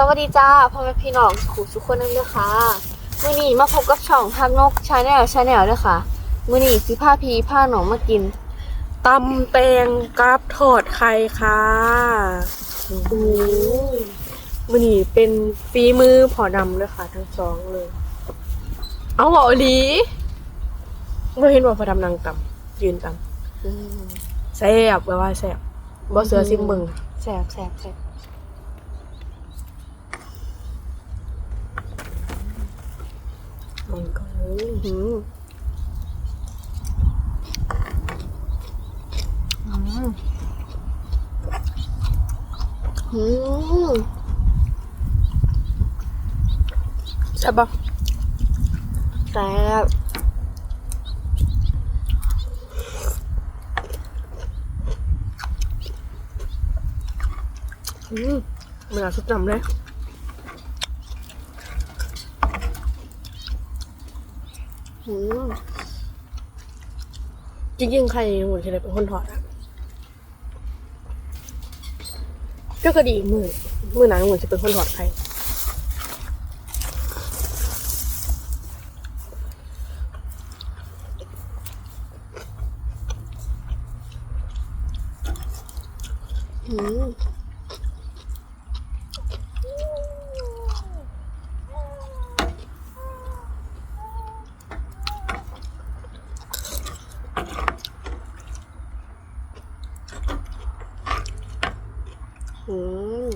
สวัสดีจ้าพ่อแม่พี่น้องขู่ทุกคนนั่นเลยค่ะมื่อนี้มาพบกับช่องทำนกชาแนลชาแนลด้วยค่ะมื่อนี้สิผ้าพีผ้าหนองมากินตำแตงกับทอดไข่ค่ะโอ้โหมันนี่เป็นฝีมือผอดำเลยค่ะ ทั้งสองเลย เอาเหรอหลีเราเห็นว่าผอดำนางตำยืนตอืมำแซ่บแปลว่าแซ่บบ่เสือซิมเบิงแสบแสบแสบ มันก็เลยอืมอืมอืมใช่ปะแสบอืมมันเอาชุดจำเลย อืม จริงๆ ใครหุ่นใครเป็นคนถอดอะก็กระดีมือมือหนังหุ่นจะเป็นคนถอดใครอืม อืม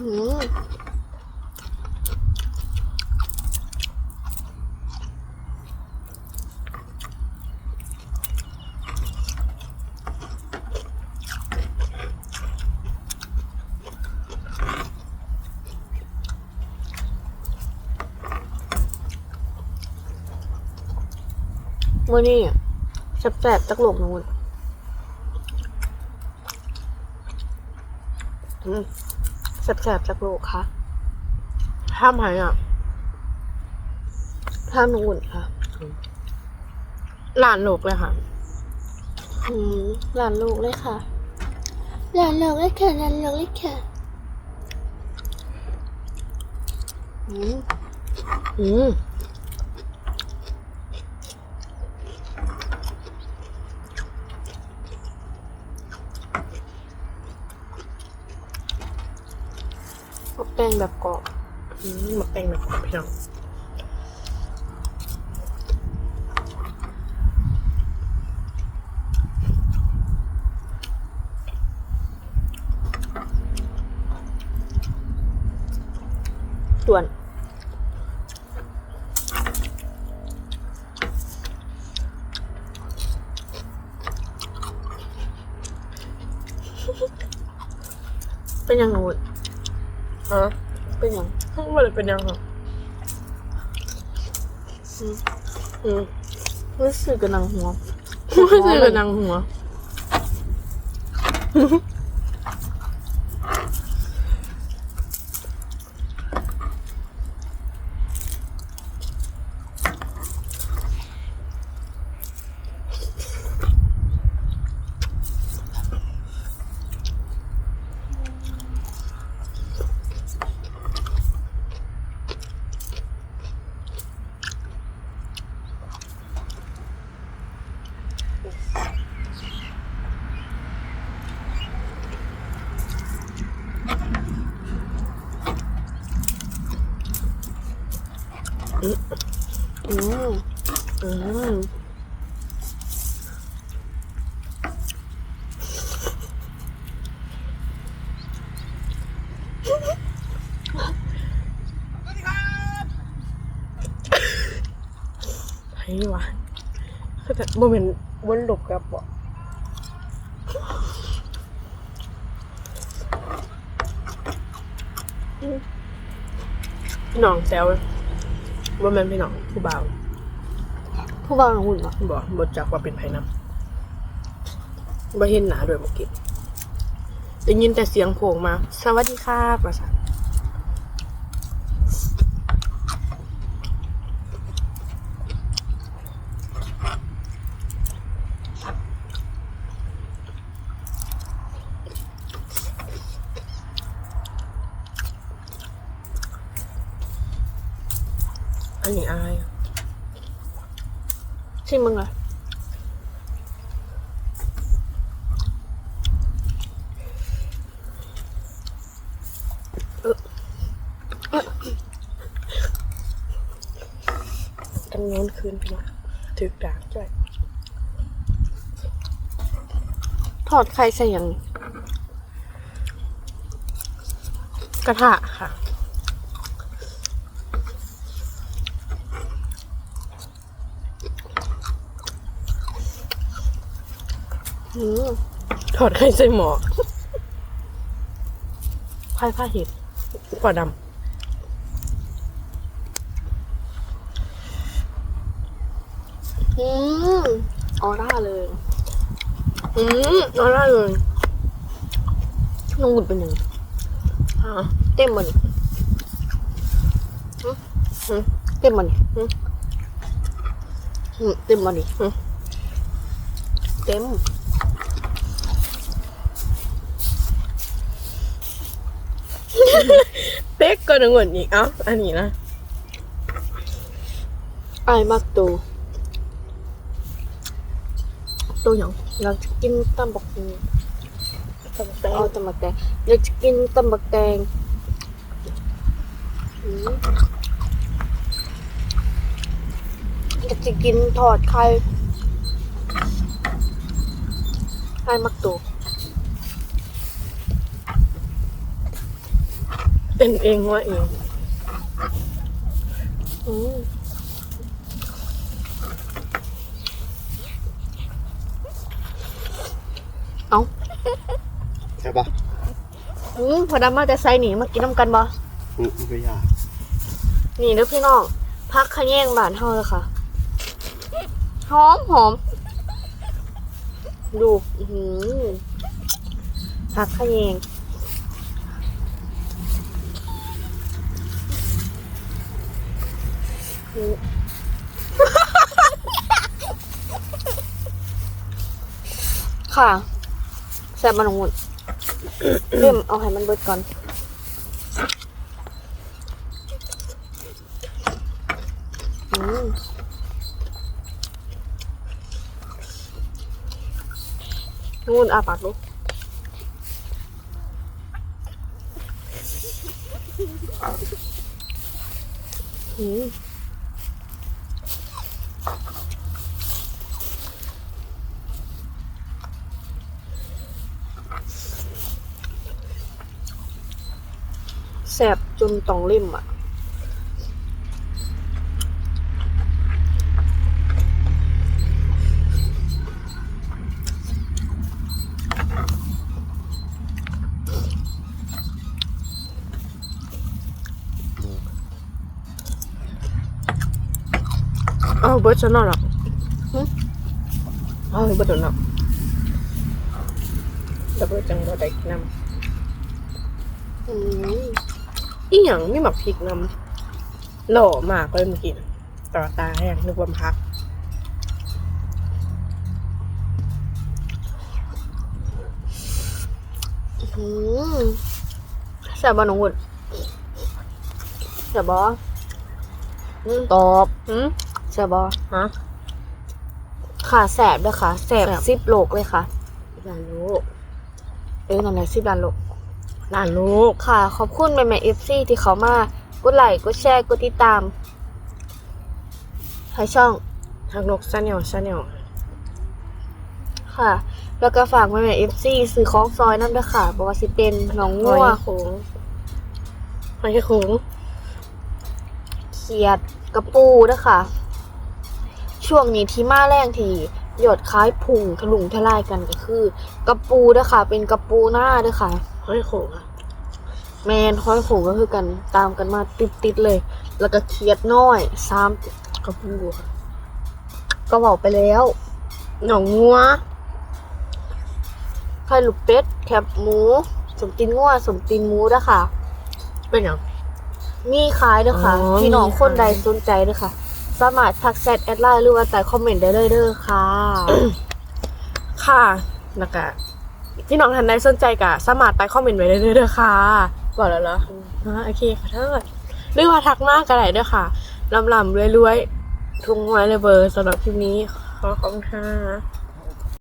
อืม มมื่อนี้แสบๆจักโหลกนูนอืมแสบๆจักโหลกค่ะห้ามหายอะห้ามนูนค่ะหลานโลกเลยค่ะอืมหลานลูกเลยค่ะหลานลูกเลยค่ะหลานลูกเลยค่ะอืมอืม แป้งแบบกรอบหมักแตงแบบพี่น้องส่วนเป็นยังนูน ฮะเป็นยังมันเลยเป็นยังไงอืมอืมรู้สึกกำลังหัวไม่ใช่เป็นนางหัว อืมอืมไอ้วะคือแต่โมเมนต์วนหลบกับบ่น้องแซว ว่าแม่นพี่น้องผู้บ่าวผู้บ่าวหุ่นเหรอบ่บ่จักว่าเป็นไผนำบ่เห็นหน้าด้วยเมื่อกี้ได้ยินแต่เสียงโผล่มา สวัสดีครับว่าซั่น อันนี้อายชิมมึงเลยกันโยนคืนพี่น้องถึกดากด้วยทอดไข่ใส่ยังกระทะค่ะ ถอดไข่ใส่หมอไข่ผ้าเห็ดกว่าดอืมออร่าเลยำอืมเอะไรเลยน้องหุ่นเป็นหนึ่งอะเต็มมันเต็มมันเต็มมันเต็ม เป๊กก็นึกว่าอีกเอ้าอันนี้นะไอ้ายมากตูตัวหยังอยากจะกินตำบักแตงตำแตงเอาตำบักแตงอยากจะกินตำบักแตงอืมอยากจะกินทอดไข่ไอ้ายมักตู เป็นเองว่าเองอเอาใช่ปะอืมพอดำมาแต่ไซหนีมากินน้ำกันบ่อืมไม่ยากนี่เด้อพี่น้องพักขะแยงบานเฮาเลยค่ะ หอมหอมดู อือหือพักขะแยง อืมค่ะแซ่บมันงุดเริ่มเอาให้มันเบิดก่อนอืมนู่นอาปากลูกอืม แสบจนต้องเล่มอะ เอาเบิร์ดจะนอนหรอหึเอาเบิร์ดจะนอนแต่เบิร์ดจังบ่ได้กินน้อืมำ อีหยังไม่หมักพริกน้ำหล่อมากเลยเมื่อกี้น่ะต่อตาแห้งนึกว่าพักอืมแซ่บบ่น้องวุดแซ่บบ่ตอบอืมแซ่บบ่ฮะค่ะแสบด้วยค่ะแสบแสบสิบโลกเลยค่ะหลานลูกเออนั่นแหละสิบล้านโลก หลานลูก ค่ะ ขอบคุณแม่แม่เอฟซีที่เขามากดไลค์กดแชร์กดติดตามให้ช่องทางนกชาแนลชาแนลค่ะ แล้วก็ฝากแม่แม่เอฟซีซื้อของซอยน้ำด้วยค่ะบอกว่าสิเป็นหนองหงัอวยโขงหอยโขงเขียดกระปูด้วยค่ะช่วงนี้ที่มาแรงที่ยอดคล้ายพุงทะลุงทลายกันก็คือ กระปูด้วยค่ะเป็นกระปูหน้าด้วยค่ะหอยโขงอะ แมนห้อยโขงก็คือกันตามกันมาติดติดๆเลย แล้วก็เคียดน้อยซ้กระปูค่ะำก็บอกไปแล้ว หนองงัวไข่ลูกเป็ดแคบหมู สมตีนงัวสมตีนหมูเด้อค่ะ เป็นหยังมีขายเด้อค่ะอ๋อพี่น้องมีขายคนใดสนใจเด้อค่ะ สามารถทักแชทแอดไลน์หรือว่าใต้คอมเมนต์ได้เลยเด้อค่ะ ค่ะแล้วก็พี่น้องท่านใดสนใจก็สามารถใต้คอมเมนต์ไว้ได้เลยเด้อค่ะ บอกแล้วเหรออ่าโอเคขอโทษหรือว่าทักมากก็ได้ด้อค่ะลำลำรวยๆ ทุงไว้เลยเบอร์สำหรับคลิปนี้ ขอขอบคุณค่ะ